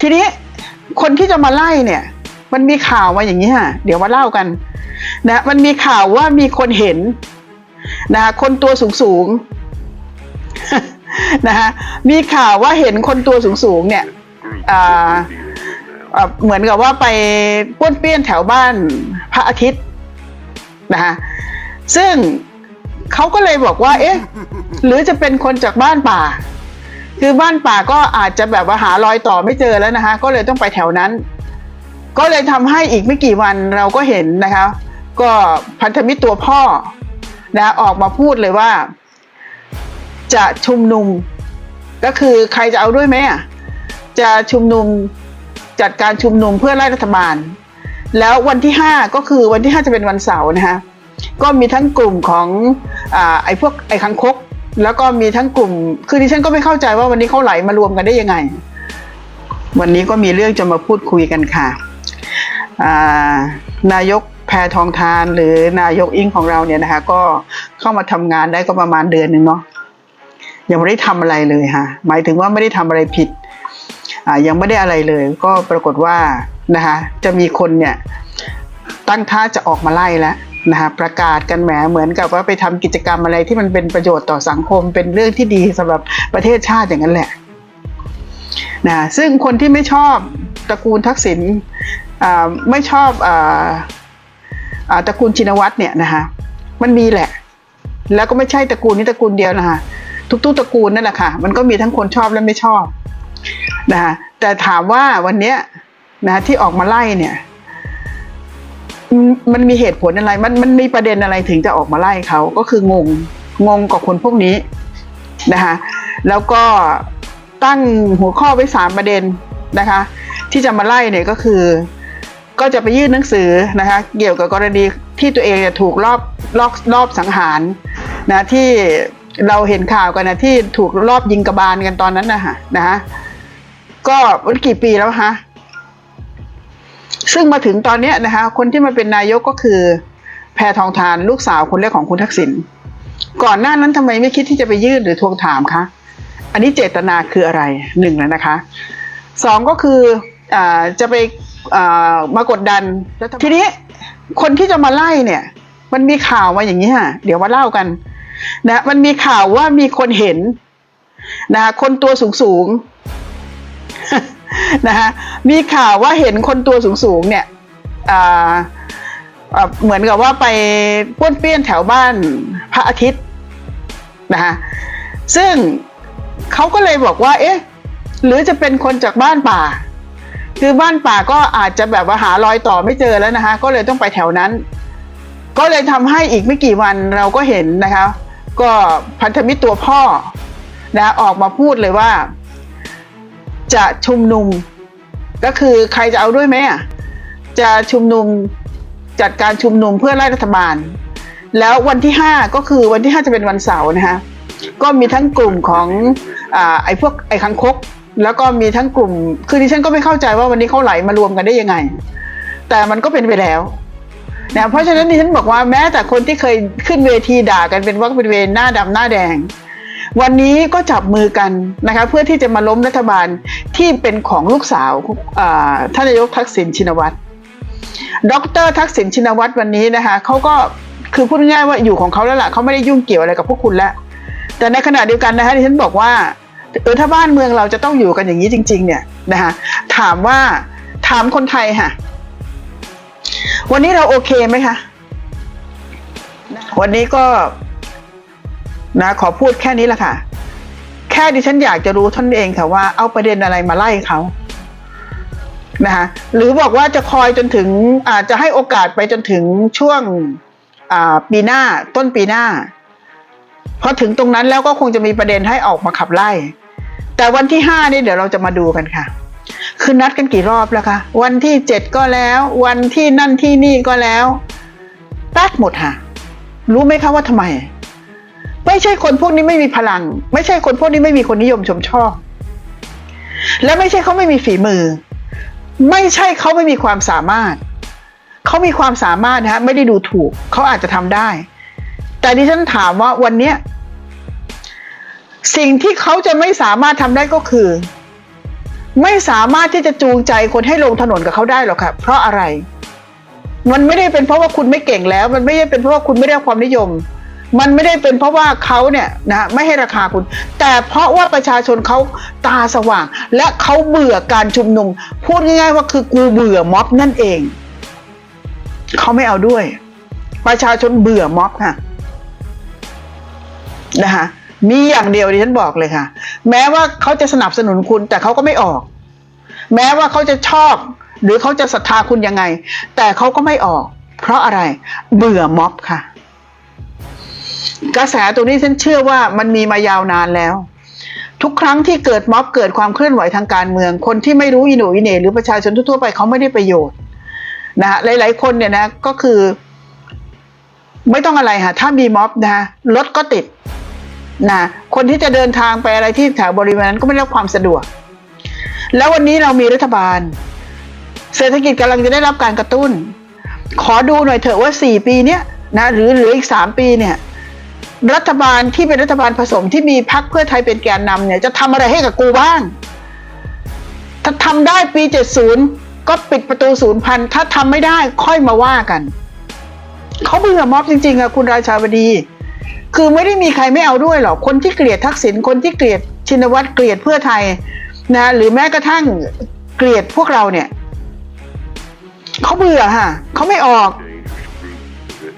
ทีนี้คนที่จะมาไล่เนี่ย มันมีข่าวมาอย่างนี้ฮะเดี๋ยวมาเล่ากันนะมันมีข่าวว่ามีคนเห็นนะคนตัวสูงสูงนะฮะมีข่าวว่าเห็นคนตัวสูงสูงเนี่ยอ่าเหมือนกับว่าไปป้วนเปี้ยนแถวบ้านพระอาทิตย์นะฮะซึ่งเขาก็เลยบอกว่า เอ๊ะ หรือจะเป็นคนจากบ้านป่า คือบ้านป่าก็อาจจะแบบว่าหารอยต่อไม่เจอแล้วนะคะ ก็เลยต้องไปแถวนั้น ก็เลยทำให้อีกไม่กี่วันเราก็เห็นนะคะ ก็พันธมิตรตัวพ่อนะออกมาพูดเลยว่า จะชุมนุม ก็คือใครจะเอาด้วยไหมอะจะชุมนุมจัดการชุมนุมเพื่อไล่รัฐบาล แล้ววันที่ห้าก็คือวันที่ห้าจะเป็นวันเสาร์นะคะก็มีทั้งกลุ่มของอไอ้พวกไอ้คังคก แล้วก็มีทั้งกลุ่ม คือดิฉันก็ไม่เข้าใจว่าวันนี้เขาไหลมารวมกันได้ยังไง วันนี้ก็มีเรื่องจะมาพูดคุยกันค่ะานายกแพทองทานหรือนายกอิงของเราเนี่ยนะคะ ก็เข้ามาทำงานได้ก็ประมาณเดือนหนึ่งเนาะ ยังไม่ได้ทำอะไรเลยค่ะ หมายถึงว่าไม่ได้ทำอะไรผิด ยังไม่ได้อะไรเลย ก็ปรากฏว่านะคะ จะมีคนเนี่ยตั้งท่าจะออกมาไล่แล้ว นะคะประกาศกันแหมเหมือนกับว่าไปทำกิจกรรมอะไรที่มันเป็นประโยชน์ต่อสังคม เป็นเรื่องที่ดีสำหรับประเทศชาติอย่างนั้นแหละนะซึ่งคนที่ไม่ชอบตระกูลทักษิณไม่ชอบออตระกูลชินวัตรเนี่ยนะคะมันมีแหละ แล้วก็ไม่ใช่ตระกูลนี้ตระกูลเดียวนะคะทุกๆตระกูลนั่นแหละค่ะมันก็มีทั้งคนชอบและไม่ชอบนะคะแต่ถามว่าวันนี้ยนะที่ออกมาไล่เนี่ย มันมีเหตุผลอะไร มันมันมีประเด็นอะไรถึงจะออกมาไล่เขาก็คืองงงงกับคนพวกนี้นะคะแล้วก็ตั้งหัวข้อไว้สามประเด็นนะคะ ที่จะมาไล่เนี่ยก็คือ ก็จะไปยื่นหนังสือนะคะ เกี่ยวกับกรณีที่ตัวเองเนี่ยถูกรอบรอบรอบสังหารนะที่เราเห็นข่าวกันนะที่ถูกรอบยิงกระบาลกันตอนนั้นนะคะนะคะก็มันกี่ปีแล้วฮะ ซึ่งมาถึงตอนนี้นะคะ คนที่มาเป็นนายกก็คือ แพทองทานลูกสาวคนแรกของคุณทักษิณก่อนหน้านั้นทำไมไม่คิดที่จะไปยื่นหรือทวงถามคะอันนี้เจตนาคืออะไรหนึ่งแล้วนะคะสองก็คืออจะไปมากดดันทีนี้คนที่จะมาไล่เนี่ย มันมีข่าวมาอย่างนี้ฮะเดี๋ยวมาเล่ากันนะมันมีข่าวว่ามีคนเห็นนะคนตัวสูงสูง นะคะมีข่าวว่าเห็นคนตัวสูงๆเนี่ยเหมือนกับว่าไปป้วนเปี้ยนแถวบ้านพระอาทิตย์นะคะซึ่งเขาก็เลยบอกว่า เอ๊ะ หรือจะเป็นคนจากบ้านป่า คือบ้านป่าก็อาจจะแบบว่าหารอยต่อไม่เจอแล้วนะคะ ก็เลยต้องไปแถวนั้น ก็เลยทำให้อีกไม่กี่วันเราก็เห็นนะคะ ก็พันธมิตรตัวพ่อนะออกมาพูดเลยว่า จะชุมนุม ก็คือใครจะเอาด้วยไหมอะจะชุมนุมจัดการชุมนุมเพื่อไล่รัฐบาล แล้ววันที่ห้าก็คือวันที่ห้าจะเป็นวันเสาร์นะคะก็มีทั้งกลุ่มของอไอ้พวกไอ้คังคก แล้วก็มีทั้งกลุ่ม คือดิฉันก็ไม่เข้าใจว่าวันนี้เขาไหลมารวมกันได้ยังไง แต่มันก็เป็นไปแล้วนะเพราะฉะนั้นดิฉันบอกว่าแม้แต่คนที่เคยขึ้นเวทีด่ากันเป็นว่าเป็นเวรหน้าดำหน้าแดง วันนี้ก็จับมือกันนะคะเพื่อที่จะมาล้มรัฐบาลที่เป็นของลูกสาวท่านนายกทักษิณชินวัตร ดรทักษิณชินวัตรวันนี้นะคะเขาก็คือพูดง่ายว่าอยู่ของเขาแล้วล่ะเขาไม่ได้ยุ่งเกี่ยวอะไรกับพวกคุณแล้วแต่ในขณะเดียวกันนะคะดิฉันบอกว่าเออถ้าบ้านเมืองเราจะต้องอยู่กันอย่างนี้จริง ๆ เนี่ยนะคะถามว่าถามคนไทยค่ะ วันนี้เราโอเคไหมคะ วันนี้ก็ นะขอพูดแค่นี้แหละค่ะ แค่ดิฉันอยากจะรู้ท่านเองค่ะว่าเอาประเด็นอะไรมาไล่เขานะคะหรือบอกว่าจะคอยจนถึงอาจจะให้โอกาสไปจนถึงช่วงปีหน้าต้นปีหน้าพอถึงตรงนั้นแล้วก็คงจะมีประเด็นให้ออกมาขับไล่ แต่วันที่ห้านี่เดี๋ยวเราจะมาดูกันค่ะ คือนัดกันกี่รอบแล้วคะวันที่เจ็ดก็แล้ว วันที่นั่นที่นี่ก็แล้วแป๊กหมดค่ะ รู้ไหมคะว่าทำไม ไม่ใช่คนพวกนี้ไม่มีพลัง ไม่ใช่คนพวกนี้ไม่มีคนนิยมชมชอบ และไม่ใช่เขาไม่มีฝีมือ ไม่ใช่เขาไม่มีความสามารถ เขามีความสามารถนะฮะไม่ได้ดูถูก เขาอาจจะทำได้ แต่ดิฉันถามว่าวันเนี้ยสิ่งที่เขาจะไม่สามารถทำได้ก็คือ ไม่สามารถที่จะจูงใจคนให้ลงถนนกับเขาได้หรอกค่ะเพราะอะไร มันไม่ได้เป็นเพราะว่าคุณไม่เก่งแล้ว มันไม่ได้เป็นเพราะว่าคุณไม่ได้ความนิยม มันไม่ได้เป็นเพราะว่าเขาเนี่ยนะไม่ให้ราคาคุณ แต่เพราะว่าประชาชนเขาตาสว่าง และเขาเบื่อการชุมนุม พูดง่ายๆว่าคือกูเบื่อม็อบนั่นเองเขาไม่เอาด้วย ประชาชนเบื่อม็อบค่ะนะคะมีอย่างเดียวดิฉันบอกเลยค่ะ แม้ว่าเขาจะสนับสนุนคุณแต่เขาก็ไม่ออก แม้ว่าเขาจะชอบ หรือเขาจะศรัทธาคุณยังไง แต่เขาก็ไม่ออก เพราะอะไร เบื่อม็อบค่ะ กระแสตัวนี้ฉันเชื่อว่ามันมีมายาวนานแล้ว ทุกครั้งที่เกิดม็อบเกิดความเคลื่อนไหวทางการเมือง คนที่ไม่รู้อินูอินเนหรือประชาชนทั่วไปเขาไม่ได้ประโยชน์นะฮะหลาย ๆ คนเนี่ยนะก็คือ ไม่ต้องอะไรค่ะถ้ามีม็อบนะฮะรถก็ติดนะคนที่จะเดินทางไปอะไรที่แถวบริเวณนั้นก็ไม่ได้รับความสะดวก แล้ววันนี้เรามีรัฐบาล เศรษฐกิจกำลังจะได้รับการกระตุ้น ขอดูหน่อยเถอะว่าสี่ปีเนี้ยนะหรือหลืออีกสามปีเนี่ย รัฐบาลที่เป็นรัฐบาลผสมที่มีพรรคเพื่อไทยเป็นแกนนำเนี่ยจะทำอะไรให้กับกูบ้าง ถ้าทำได้ปี 70 ก็ปิดประตูศูนย์พัน ถ้าทำไม่ได้ค่อยมาว่ากัน เขาเบื่อม็อบจริงๆอะคุณราชาวดี คือไม่ได้มีใครไม่เอาด้วยหรอก คนที่เกลียดทักษิณ คนที่เกลียดชินวัตร เกลียดเพื่อไทยนะหรือแม้กระทั่งเกลียดพวกเราเนี่ย เขาเบื่อค่ะเขาไม่ออก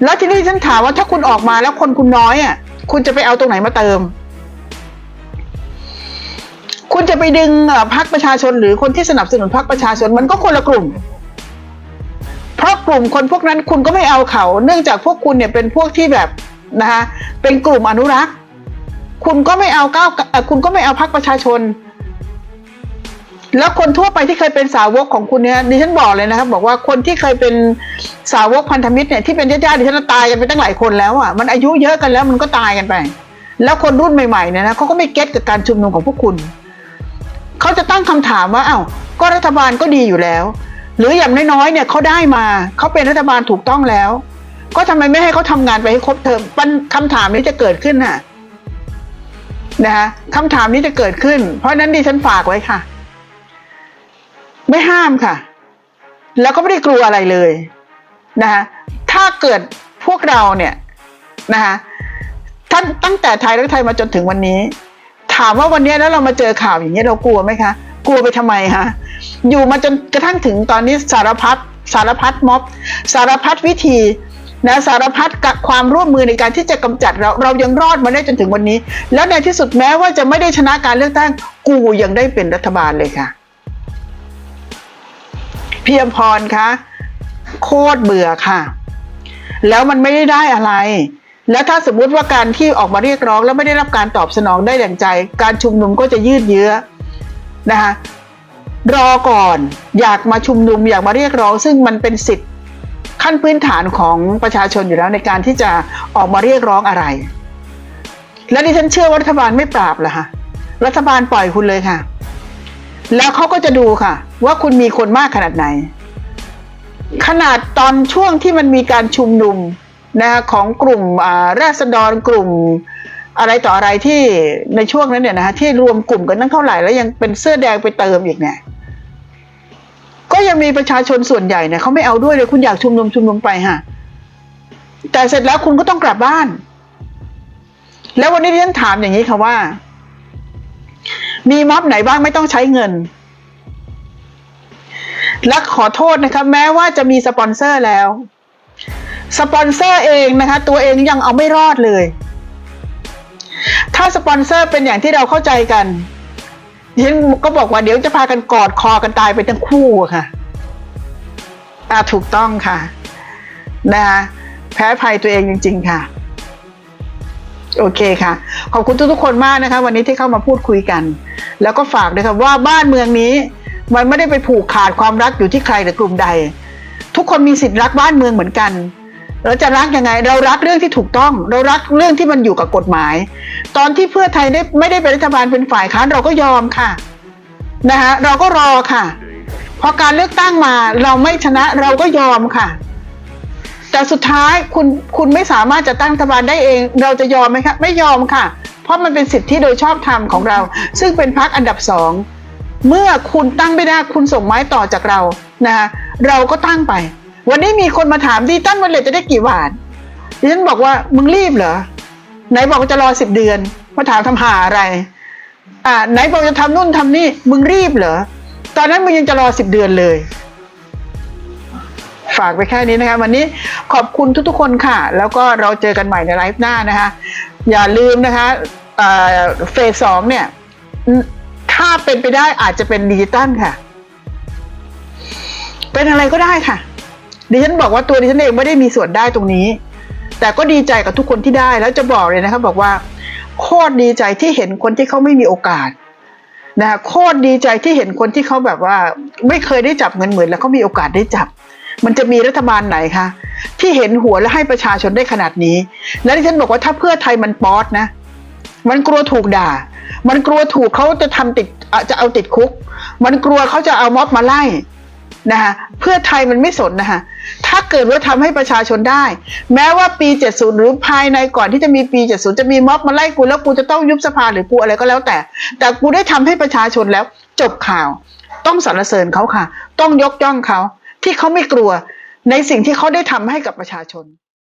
แล้วทีนี้ฉันถามว่าถ้าคุณออกมาแล้วคนคุณน้อยอะ คุณจะไปเอาตรงไหนมาเติม คุณจะไปดึงอ่อพรรคประชาชนหรือคนที่สนับสนุนพรรคประชาชนมันก็คนละกลุ่ม เพราะกลุ่มคนพวกนั้นคุณก็ไม่เอาเขา เนื่องจากพวกคุณเนี่ยเป็นพวกที่แบบนะคะเป็นกลุ่มอนุรักษ์ คุณก็ไม่เอาก้าวคุณก็ไม่เอาพรรคประชาชน แล้วคนทั่วไปที่เคยเป็นสาวกของคุณเนี่ยดิฉันบอกเลยนะครับ บอกว่าคนที่เคยเป็นสาวกพันธมิตรเนี่ยที่เป็นญาติๆดิฉันตายกันไปตั้งหลายคนแล้วอะมันอายุเยอะกันแล้วมันก็ตายกันไป แล้วคนรุ่นใหม่ๆเนี่ยนะเขาก็ไม่เก็ตกับการชุมนุมของพวกคุณเขาจะตั้งคำถามว่าอ้าวก็รัฐบาลก็ดีอยู่แล้ว หรืออย่างน้อยๆเนี่ยเขาได้มาเขาเป็นรัฐบาลถูกต้องแล้ว ก็ทำไมไม่ให้เขาทำงานไปให้ครบเทอมปัญคำถามนี้จะเกิดขึ้นน่ะนะคะคำถามนี้จะเกิดขึ้น เพราะนั้นดิฉันฝากไว้ค่ะ ไม่ห้ามค่ะ แล้วก็ไม่ได้กลัวอะไรเลยนะคะถ้าเกิดพวกเราเนี่ยนะคะท่านตั้งแต่ไทยรักไทยมาจนถึงวันนี้ ถามว่าวันนี้แล้วเรามาเจอข่าวอย่างนี้ยเรากลัวไหมคะ กลัวไปทำไมคะอยู่มาจนกระทั่งถึงตอนนี้สารพัดสารพัดม็อบ สารพัดวิธีนะสารพัดกับความร่วมมือในการที่จะกำจัดเราเรายังรอดมาได้จนถึงวันนี้ แล้วในที่สุดแม้ว่าจะไม่ได้ชนะการเลือกตั้งกูยังได้เป็นรัฐบาลเลยค่ะ พียงพรคะโคตรเบื่อค่ะ แล้วมันไม่ได้ได้อะไร แล้วถ้าสมมุติว่าการที่ออกมาเรียกร้อง แล้วไม่ได้รับการตอบสนองได้อย่างใจ การชุมนุมก็จะยืดเยื้อนะคะรอก่อนอยากมาชุมนุมอยากมาเรียกร้อง ซึ่งมันเป็นสิทธิ์ขั้นพื้นฐานของประชาชนอยู่แล้วในการที่จะออกมาเรียกร้องอะไร และดิฉันเชื่อว่ารัฐบาลไม่ปราบเหรอคะรัฐบาลปล่อยคุณเลยค่ะ แล้วเขาก็จะดูค่ะ ว่าคุณมีคนมากขนาดไหน ขนาดตอนช่วงที่มันมีการชุมนุมนะคะของกลุ่มราษฎรกลุ่มอะไรต่ออะไรที่ในช่วงนั้นเนี่ยนะคะที่รวมกลุ่มกันตั้งเท่าไหร่แล้วยังเป็นเสื้อแดงไปเติมอีกเนี่ยก็ยังมีประชาชนส่วนใหญ่เนี่ยเขาไม่เอาด้วยเลยคุณอยากชุมนุมชุมนุมไปค่ะแต่เสร็จแล้วคุณก็ต้องกลับบ้าน แล้ววันนี้ที่ฉันถามอย่างนี้ค่ะว่า มีม็อบไหนบ้างไม่ต้องใช้เงิน และขอโทษนะคะแม้ว่าจะมีสปอนเซอร์แล้ว สปอนเซอร์เองนะคะ ตัวเองยังเอาไม่รอดเลย ถ้าสปอนเซอร์เป็นอย่างที่เราเข้าใจกันดิฉันก็บอกว่าเดี๋ยวจะพากันกอดคอกันตายไปทั้งคู่ค่ะอ่าถูกต้องค่ะนะคะแพ้ภัยตัวเองจริง ๆ ค่ะ โอเคค่ะ ขอบคุณทุกๆคนมากนะคะ วันนี้ที่เข้ามาพูดคุยกัน แล้วก็ฝากด้วยค่ะว่าบ้านเมืองนี้ มันไม่ได้ไปผูกขาดความรักอยู่ที่ใครหรือกลุ่มใด ทุกคนมีสิทธิ์รักบ้านเมืองเหมือนกันเราจะรักยังไง เรารักเรื่องที่ถูกต้อง เรารักเรื่องที่มันอยู่กับกฎหมาย ตอนที่เพื่อไทยได้ไม่ได้เป็นรัฐบาลเป็นฝ่ายค้านเราก็ยอมค่ะนะคะเราก็รอค่ะ พอการเลือกตั้งมาเราไม่ชนะเราก็ยอมค่ะ แต่สุดท้ายคุณคุณไม่สามารถจะตั้งรัฐบาลได้เอง เราจะยอมไหมคะไม่ยอมค่ะ เพราะมันเป็นสิทธิโดยชอบธรรมของเรา ซึ่งเป็นพรรคอันดับสองเมื่อคุณตั้งไม่ได้คุณส่งไม้ต่อจากเรานะคะเราก็ตั้งไป วันนี้มีคนมาถามดีตั้นวันเลทจะได้กี่บาทดิฉันบอกว่ามึงรีบเหรอไหนบอกว่าจะรอสิบเดือนมาถามทำหาอะไร อ่าไหนบอกจะทำนู่นทำนี่มึงรีบเหรอตอนนั้นมึงยังจะรอสิบเดือนเลย ฝากไปแค่นี้นะคะ วันนี้ขอบคุณทุกๆคนค่ะ แล้วก็เราเจอกันใหม่ในไลฟ์หน้านะคะ อย่าลืมนะคะเฟสสองเนี่ย ถ้าเป็นไปได้อาจจะเป็นดิจิตัลค่ะ เป็นอะไรก็ได้ค่ะ ดิฉันบอกว่าตัวดิฉันเองไม่ได้มีส่วนได้ตรงนี้ แต่ก็ดีใจกับทุกคนที่ได้แล้วจะบอกเลยนะคะบอกว่าโคตรดีใจที่เห็นคนที่เขาไม่มีโอกาสนะคะโคตรดีใจที่เห็นคนที่เขาแบบว่า ไม่เคยได้จับเงินหมื่นแล้วเขามีโอกาสได้จับ มันจะมีรัฐบาลไหนคะที่เห็นหัวและให้ประชาชนได้ขนาดนี้ แล้วที่ฉันบอกว่าถ้าเพื่อไทยมันป๊อตนะ มันกลัวถูกด่า มันกลัวถูกเขาจะทำติดจะเอาติดคุก มันกลัวเขาจะเอาม็อบมาไล่นะคะเพื่อไทยมันไม่สนนะคะถ้าเกิดว่าทำให้ประชาชนได้ แม้ว่าปี 70 หรือภายในก่อนที่จะมีปี 70 จะมีม็อบมาไล่กูแล้วกูจะต้องยุบสภาหรือกูอะไรก็แล้วแต่ แต่กูได้ทำให้ประชาชนแล้วจบข่าว ต้องสรรเสริญเขาค่ะ ต้องยกย่องเขา ที่เขาไม่กลัวในสิ่งที่เขาได้ทำให้กับประชาชน